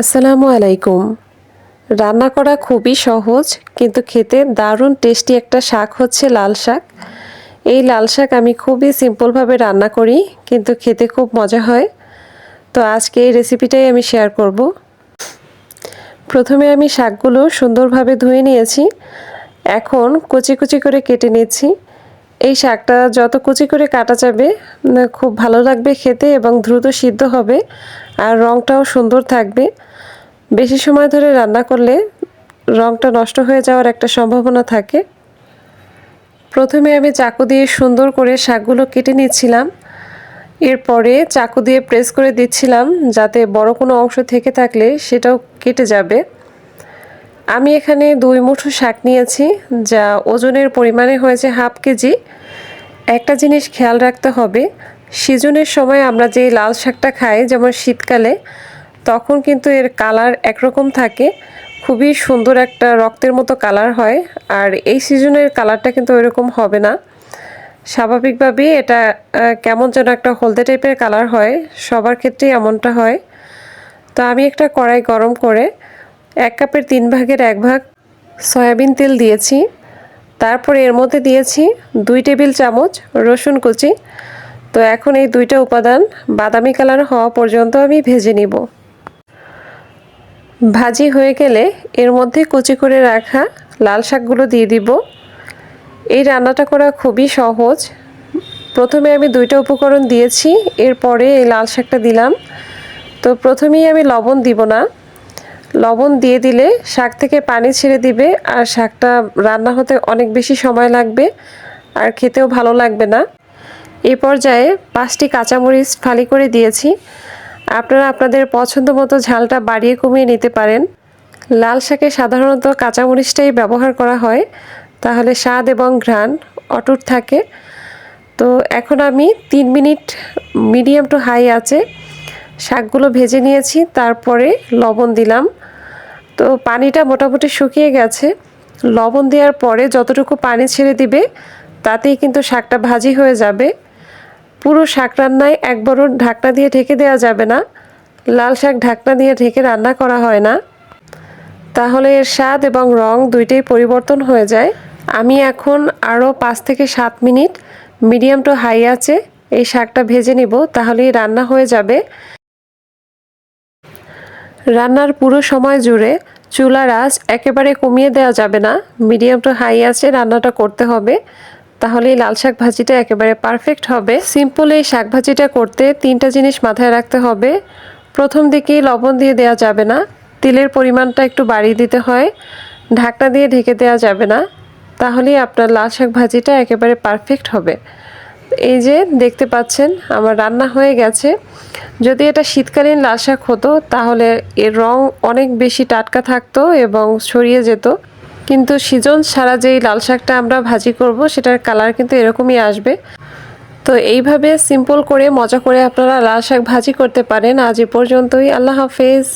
আসসালামু আলাইকুম। রান্না করা খুবই সহজ, কিন্তু খেতে দারুণ টেস্টি একটা শাক হচ্ছে লাল শাক। এই লাল শাক আমি খুবই সিম্পলভাবে রান্না করি, কিন্তু খেতে খুব মজা হয়। তো আজকে এই রেসিপিটাই আমি শেয়ার করব। প্রথমে আমি শাকগুলো সুন্দরভাবে ধুয়ে নিয়েছি। এখন কুচি কুচি করে কেটে নিচ্ছি। এই শাকটা যত কুচি করে কাটা যাবে, খুব ভালো লাগবে খেতে এবং দ্রুত সিদ্ধ হবে, আর রঙটাও সুন্দর থাকবে। বেশি সময় ধরে রান্না করলে রঙটা নষ্ট হয়ে যাওয়ার একটা সম্ভাবনা থাকে। প্রথমে আমি চাকু দিয়ে সুন্দর করে শাকগুলো কেটে নিচ্ছিলাম। এরপরে চাকু দিয়ে প্রেস করে দিচ্ছিলাম যাতে বড় কোনো অংশ থেকে থাকলে সেটাও কেটে যাবে। আমি এখানে দুই মুঠো শাক নিয়েছি যা ওজনের পরিমাণে হয়েছে হাফ কেজি। একটা জিনিস খেয়াল রাখতে হবে, সিজনের সময় আমরা যে লাল শাকটা খাই, যেমন শীতকালে তখন কিন্তু এর কালার একরকম থাকে। খুবই সুন্দর একটা রক্তের মতো কালার হয় আর এই সিজনের কালারটা কিন্তু ওইরকম হবে না। স্বাভাবিকভাবেই এটা কেমন যেন একটা হলদে টাইপের কালার হয়, সবার ক্ষেত্রেই এমনটা হয়। তো আমি একটা কড়াই গরম করে এক কাপের তিন ভাগের এক ভাগ সয়াবিন তেল দিয়েছি। তারপরে এর মধ্যে দিয়েছি দুই টেবিল চামচ রসুন কুচি। তো এখন এই দুইটা উপাদান বাদামি কালার হওয়া পর্যন্ত আমি ভেজে নিব। ভাজি হয়ে গেলে এর মধ্যে কুচি করে রাখা লাল শাকগুলো দিয়ে দিব। এই রান্নাটা করা খুবই সহজ। প্রথমে আমি দুইটা উপকরণ দিয়েছি, এরপরে এই লাল শাকটা দিলাম। তো প্রথমেই আমি লবণ দিব না। লবণ দিয়ে দিলে শাক থেকে পানি ছেড়ে দিবে আর শাকটা রান্না হতে অনেক বেশি সময় লাগবে আর খেতেও ভালো লাগবে না। এই পর্যায়ে পাঁচটি কাঁচামরিচ ফালি করে দিয়েছি। আপনারা আপনাদের পছন্দ মতো ঝালটা বাড়িয়ে কমিয়ে নিতে পারেন। লাল শাকে সাধারণত কাঁচামরিচটাই ব্যবহার করা হয়। তাহলে স্বাদ এবং ঘ্রাণ অটুট থাকে। তো এখন আমি তিন মিনিট মিডিয়াম টু হাই আছে। শাকগুলো ভেজে নিয়েছি, তারপরে লবণ দিলাম। তো পানিটা মোটামুটি শুকিয়ে গেছে। লবণ দেওয়ার পরে যতটুকু পানি ছেড়ে দিবে, তাতেই কিন্তু শাকটা ভাজি হয়ে যাবে। পুরো শাক রান্নায় একবারও ঢাকনা দিয়ে ঢেকে দেওয়া যাবে না। লাল শাক ঢাকনা দিয়ে ঢেকে রান্না করা হয় না। তাহলে এর স্বাদ এবং রং দুইটাই পরিবর্তন হয়ে যায়। আমি এখন আরও পাঁচ থেকে সাত মিনিট মিডিয়াম টু হাই আছে এই শাকটা ভেজে নিব, তাহলেই রান্না হয়ে যাবে। রান্নার পুরো সময় জুড়ে চুলার আঁচ একেবারে কমিয়ে দেওয়া যাবে না। মিডিয়াম টু হাই আছে রান্নাটা করতে হবে। তাহলে লাল শাক ভাজিটা একেবারে পারফেক্ট হবে। সিম্পল এই শাক ভাজিটা করতে তিনটা জিনিস মাথায় রাখতে হবে। প্রথম দিকেই লবণ দিয়ে দেওয়া যাবে না। তেলের পরিমাণটা একটু বাড়িয়ে দিতে হয়। ঢাকনা দিয়ে ঢেকে দেওয়া যাবে না। তাহলেই আপনার লাল শাক ভাজিটা একেবারে পারফেক্ট হবে। এই যে দেখতে পাচ্ছেন, আমার রান্না হয়ে গেছে। যদি এটা শীতকালীন লাল শাক হতো, তাহলে এর রং অনেক বেশি টাটকা থাকতো এবং ছড়িয়ে যেত। কিন্তু সিজন ছাড়া যেই লাল শাকটা আমরা ভাজি করব, সেটার কালার কিন্তু এরকমই আসবে। তো এইভাবে সিম্পল করে, মজা করে আপনারা লাল শাক ভাজি করতে পারেন। আজ এ পর্যন্তই, আল্লাহ হাফেজ।